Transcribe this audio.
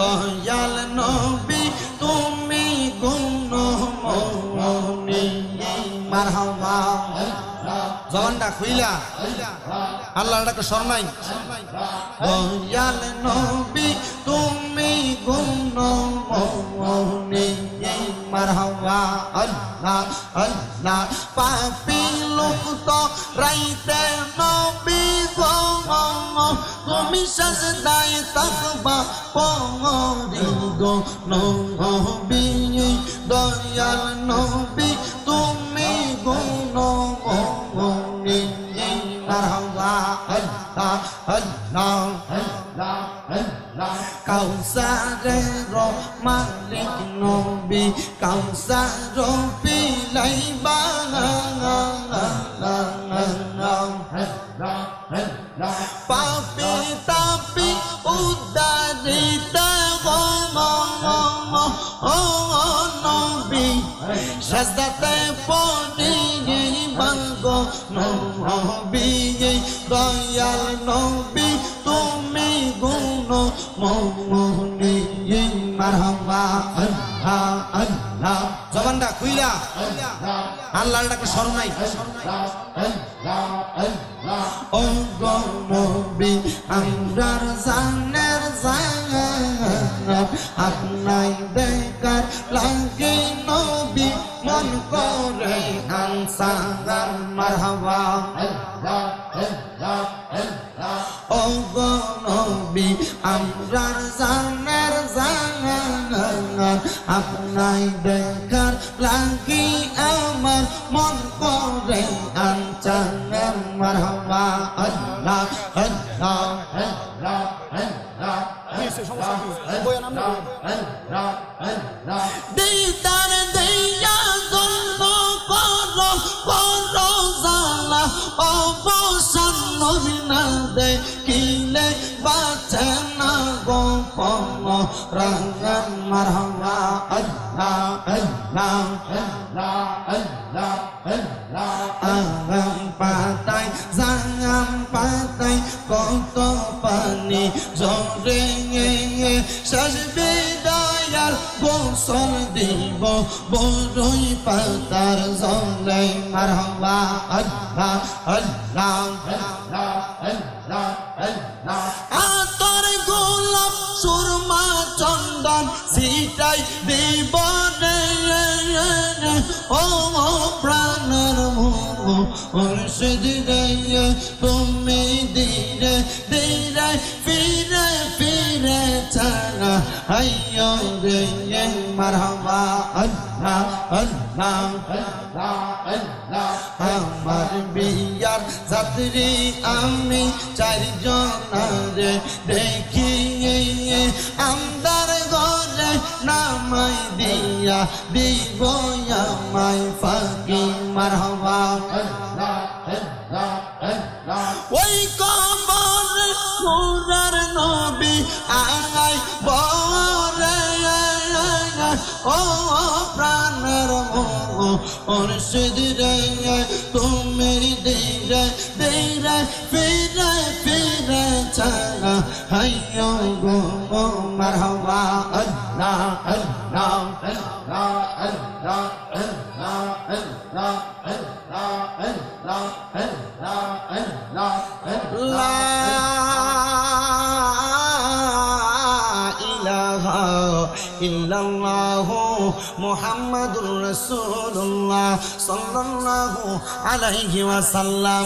দয়াল নবী, তুমি গুণ মনি জবানটা খুইলা। আল্লাহর ডাকে শর্মাই দয়াল নবী, তুমি গুণ মনি আল্লাহ আল্লাহ, পাপি লোক তো রাইতে নবী গো mi sa sa dai ba po ngo di go no ho bi ni do mi go no ho ho ni ni na la an cầu xa re ro ma le no bi cầu xa ro bi lai ba la la la la পাপি তাপি উদারিত ও নবী। সাজদাতে পড়ি বাঙ্গো নবী দয়াল নবী তুমি গুণ আল্লাহ জবানটা খুইলা। আল্লাহর ডাকে গো নবী আমরার জানের আপনাই দেখার লাগে নবী, মন করে আনসার, মারহাবা। ও গো নবী আমরার জানের জান আপনাই দেখার লাগি আমার মন করে আনচানের মারহাবা আল্লাহ আল্লাহ আল্লাহ আল্লাহ দিদার দিয়া না ran ran ma ra ra ấn ra ấn ra ấn ra tay ra ngam tay con to pa ni rong re nghe nghe sa bi da yar go sol di bo bo roi pa tar rong re ma ra ra ấn ra ấn ra ấn ra ấn ra ấn ra a surma চন্দন সিটাই দিব ও প্রাণের মুর্শিদ তুমি দিরে দিরে ফিরে ফিরে চানা হাইয় রে মারহাবা আল্লাহ আল্লাহ আল্লাহ আল্লাহ। আমার বিয়ার যাত্রী আমি চারজন রে দেখি ঘরে নামাই দিয়া দিব আমায় ফাঁকি মারহাবা। ওই কবর সুরার নবী আঙাই বরে ও প্রাণের মুর্শিদ রে, তুমি দিরে দিরে ফিরে ফিরে মুহাম্মাদুর রাসূলুল্লাহ সাল্লাল্লাহু আলাইহি ওয়াসাল্লাম